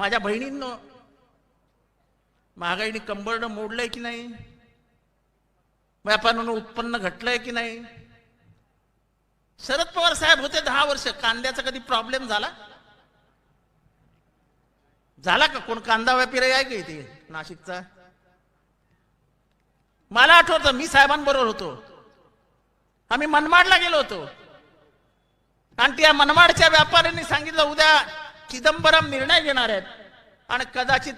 माझ्या बहिणींनो महागाईने कंबरडं मोडलंय की नाही? व्यापाऱ्यानं उत्पन्न घटलंय की नाही? शरद पवार साहेब होते दहा वर्ष. कांद्याचा कधी प्रॉब्लेम झाला? झाला का? कोण कांदा व्यापारी आहे का इथे? नाशिकचा? मला आठवतं मी साहेबांबरोबर होतो. आम्ही मनमाडला गेलो होतो. आणि त्या मनमाडच्या व्यापाऱ्यांनी सांगितलं उद्या चिदंबरम निर्णय घेणार आहेत आणि कदाचित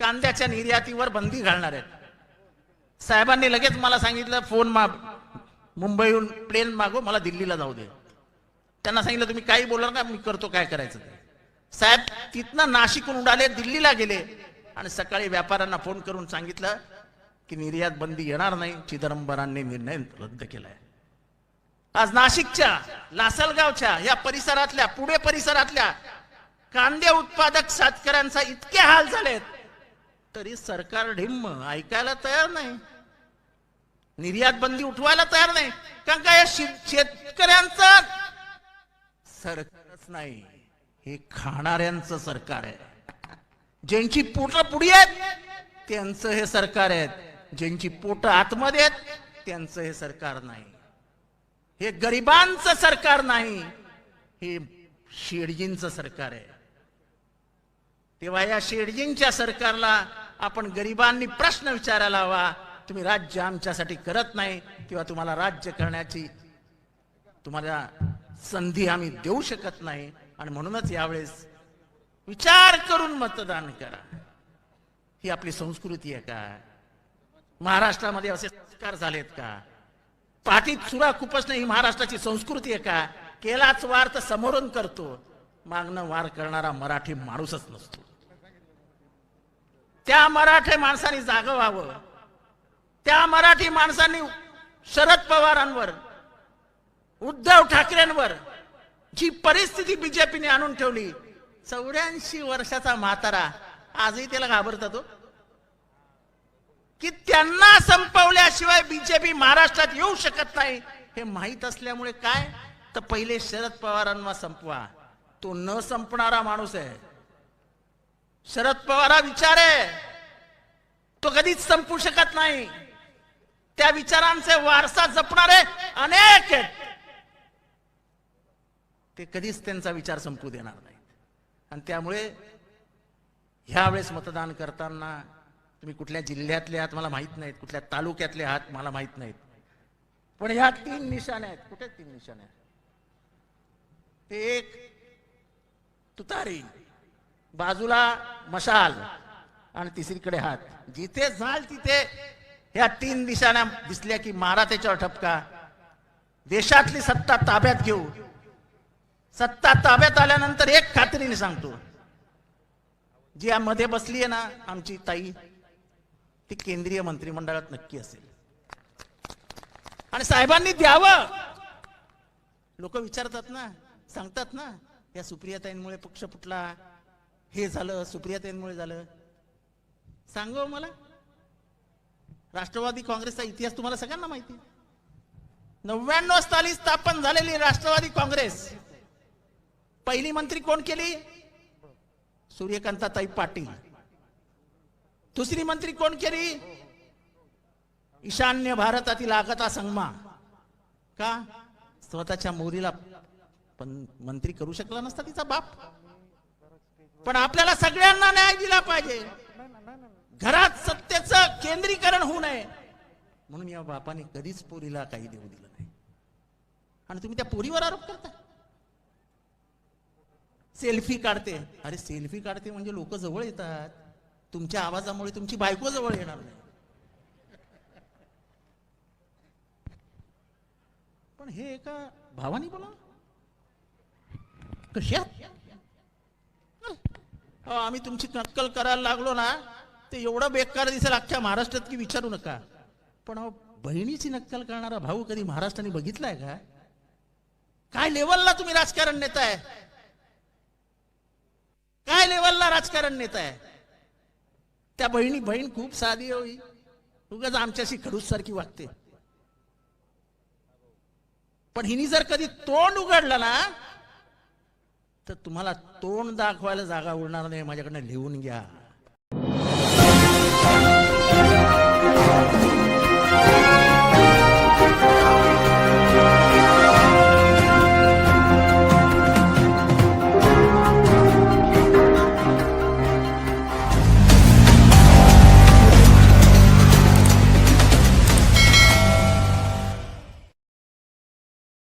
कांद्याच्या निर्यातीवर बंदी घालणार आहेत. साहेबांनी लगेच मला सांगितलं फोन मा मुंबईहून प्लेन मागो मला दिल्लीला जाऊ दे. त्यांना सांगितलं तुम्ही काही बोलणार का? मी करतो काय करायचं ते? साहेब तिथनं नाशिकहून उडाले दिल्लीला गेले. आणि सकाळी व्यापाऱ्यांना फोन करून सांगितलं की निर्यात बंदी येणार नाही चिदंबरांनी निर्णय रद्द केलाय. आज नाशिकच्या लासलगावच्या या परिसरातल्या पुणे परिसरातल्या कांदे उत्पादक शेतकऱ्यांचा इतके हाल झालेत तरी सरकार ढिम्म ऐकायला तयार नाही. निर्यात बंदी उठवायला तयार नाही. कारण का या शेतकऱ्यांचा शेतकऱ्यांचं सरकारच नाही हे खाणाऱ्यांचं सरकार आहे. ज्यांची पोट पुढी आहेत त्यांचं हे सरकार आहेत ज्यांची पोट आतमध्ये आहेत त्यांचं हे सरकार नाही. हे गरिबांचं सरकार नाही हे शेडजींचं सरकार आहे. तेव्हा या शेडजींच्या सरकारला आपण गरिबांनी प्रश्न विचारायला हवा तुम्ही राज्य आमच्यासाठी करत नाही किंवा तुम्हाला राज्य करण्याची तुम्हाला संधी आम्ही देऊ शकत नाही. आणि म्हणूनच यावेळेस विचार करून मतदान करा. ही आपली संस्कृती आहे का? महाराष्ट्रामध्ये असे संस्कार झालेत का? पाठीत सुरा खुपसणं ही महाराष्ट्राची संस्कृती आहे का? केलाच वार तर समोरून करतो. मागणं वार करणारा मराठी माणूसच नसतो. त्या मराठी माणसांनी जागं व्हावं. त्या मराठी माणसांनी शरद पवारांवर उद्धव ठाकरेंवर जी परिस्थिती बीजेपीने आणून ठेवली चौऱ्याऐंशी वर्षाचा म्हातारा आजही त्याला घाबरता तो हो. की त्यांना संपवल्याशिवाय बीजेपी महाराष्ट्रात येऊ शकत नाही हे माहीत असल्यामुळे काय? तर पहिले शरद पवारांना संपवा. तो न संपणारा माणूस आहे. शरद पवार हा विचार आहे. तो कधीच संपू शकत नाही. त्या विचारांचे वारसा जपणारे अनेक आहेत. ते कधीच त्यांचा विचार संपू देणार नाही आणि त्यामुळे ह्यावेळेस मतदान करताना तुम्ही कुठल्या जिल्ह्यातले आहात मला माहीत नाहीत कुठल्या तालुक्यातले आहात मला माहीत नाहीत. पण ह्या तीन निशाण्या आहेत. कुठे तीन निशाण्या ते एक तुतारी. बाजूला मशाल आणि तिसरीकडे हात. जिथे जाल तिथे ह्या तीन दिशांना दिसल्या की मारा त्याच्यावर ठपका. देशातली सत्ता ताब्यात घेऊ. सत्ता ताब्यात आल्यानंतर एक खात्रीने सांगतो. जी यामध्ये बसली आहे ना आमची ताई ती केंद्रीय मंत्रिमंडळात नक्की असेल. आणि साहेबांनी द्यावं. लोक विचारतात ना सांगतात ना या सुप्रियाताईंमुळे पक्ष फुटला. हे झालं सुप्रियाताईंमुळे झालं. सांग मला? राष्ट्रवादी काँग्रेसचा इतिहास तुम्हाला सगळ्यांना माहिती नव्याण्णव साली स्थापन झालेली राष्ट्रवादी काँग्रेस. पहिली मंत्री कोण केली? सूर्यकांताताई पाटील. दुसरी मंत्री कोण केली? ईशान्य भारतातील आगता संगमा. का? स्वतःच्या मोरीला पण मंत्री करू शकला नसता तिचा बाप. पण आपल्याला सगळ्यांना न्याय दिला पाहिजे. घरात सत्तेचं केंद्रीकरण होऊ नये. म्हणून या बापाने कधीच पोरीला काही देऊ दिलं नाही. आणि तुम्ही त्या पोरीवर आरोप करता. सेल्फी काढते. अरे सेल्फी काढते म्हणजे लोक जवळ येतात. तुमच्या आवाजामुळे तुमची बायको जवळ येणार नाही. पण हे एका भावानी बोला कशात आम्ही तुमची नक्कल करायला लागलो ना ते एवढं बेकार दिसेल अख्ख्या महाराष्ट्रात की विचारू नका. पण अहो, बहिणीची नक्कल करणारा भाऊ कधी महाराष्ट्राने बघितलाय का? काय लेवलला तुम्ही राजकारण नेताय? काय लेवलला राजकारण नेताय? त्या बहिणी बहीण खूप साधी होई. उगाच आमच्याशी खडूस सारखी वागते. पण हिनी जर कधी तोंड उघडलं ना तर तुम्हाला तोंड दाखवायला जागा उरणार नाही माझ्याकडनं लिहून घ्या.